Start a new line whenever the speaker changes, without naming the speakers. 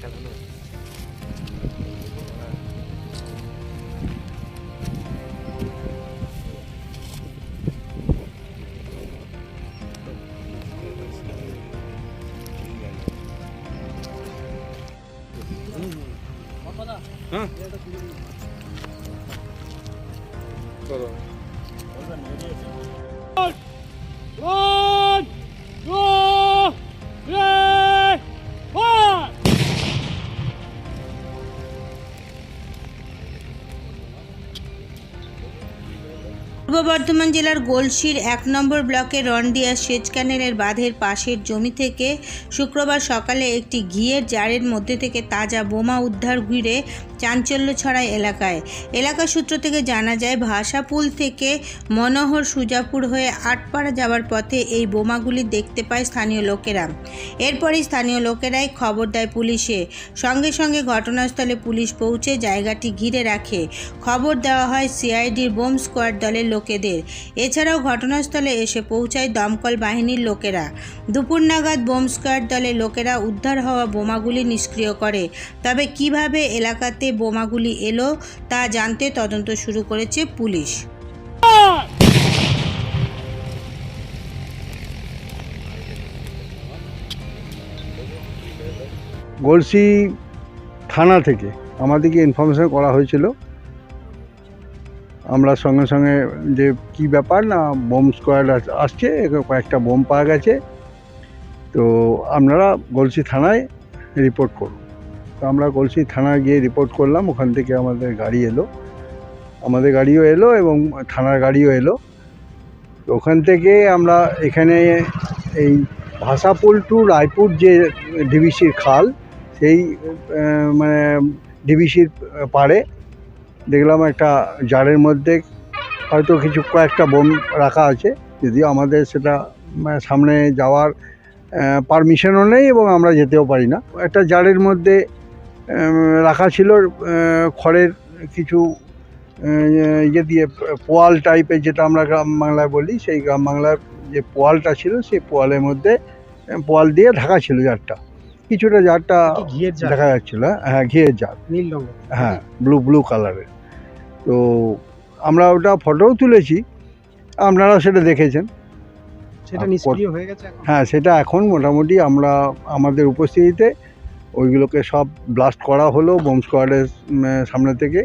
干了没？
嗯，好的。嗯，我在。
পূর্ব বর্ধমান জেলার গোলসির এক নম্বর ব্লকের রন্ডিয়া সেচ ক্যানেলের বাঁধের পাশের জমি থেকে শুক্রবার সকালে একটি ঘিয়ের জারের মধ্যে থেকে তাজা বোমা উদ্ধার ঘিরে চাঞ্চল্য ছড়ায় এলাকায়। এলাকা সূত্র থেকে জানা যায় ভাষাপুল থেকে মনোহর সুজাপুর হয়ে আটপাড়া যাওয়ার পথে এই বোমাগুলি দেখতে পায় স্থানীয় লোকেরা। এরপরই স্থানীয় লোকেরাই খবর দেয় পুলিশে। সঙ্গে সঙ্গে ঘটনাস্থলে পুলিশ পৌঁছে জায়গাটি ঘিরে রাখে। খবর দেওয়া হয়, সিআইডির বোম স্কোয়াড দলের লোকেদের। এছাড়াও ঘটনাস্থলে এসে পৌঁছায় দমকল বাহিনীর লোকেরা। দুপুর নাগাদ বোম স্কোয়াড দলের লোকেরা উদ্ধার হওয়া বোমাগুলি নিষ্ক্রিয় করে। তবে কীভাবে এলাকাতে বোমাগুলি এলো তা জানতে তদন্ত শুরু করেছে পুলিশ।
গলসি থানা থেকে আমাদেরকে ইনফরমেশন করা হয়েছিল। আমরা সঙ্গে সঙ্গে যে কি ব্যাপার না, বোম স্কোয়াড আসছে, কয়েকটা বোম পাওয়া গেছে। তো আপনারা গলসি থানায় রিপোর্ট করুন। তো আমরা গলসি থানায় গিয়ে রিপোর্ট করলাম, ওখান থেকে আমাদের গাড়ি এলো। আমাদের গাড়িও এলো এবং থানার গাড়িও এলো। তো ওখান থেকে আমরা এখানে এই ভাষাপুল টু রায়পুর যে ডিবিসির খাল, সেই মানে ডিবিসির পাড়ে দেখলাম একটা জারের মধ্যে হয়তো কিছু কয়েকটা বোম রাখা আছে। যদিও আমাদের সেটা মানে সামনে যাওয়ার পারমিশনও নেই এবং আমরা যেতেও পারি না। একটা জারের মধ্যে রাখা ছিল খড়ের কিছু ইয়ে দিয়ে পোয়াল টাইপের যেটা আমরা গ্রাম বাংলায় বলি সেই গ্রাম বাংলার যে পোয়ালটা ছিল সেই পোয়ালের মধ্যে পোয়াল দিয়ে ঢাকা ছিল জারটা। কিছুটা জারটা দেখা যাচ্ছিল হ্যাঁ ঘিয়ের জার।
নীল
হ্যাঁ ব্লু ব্লু কালারের তো আমরা ওটা ফটোও তুলেছি আপনারা সেটা দেখেছেন।
সেটা নিষ্ক্রিয় হয়ে গেছে
হ্যাঁ সেটা এখন মোটামুটি আমরা আমাদের উপস্থিতিতে ওইগুলোকে সব ব্লাস্ট করা হলো বোম স্কোয়াডের সামনে থেকে।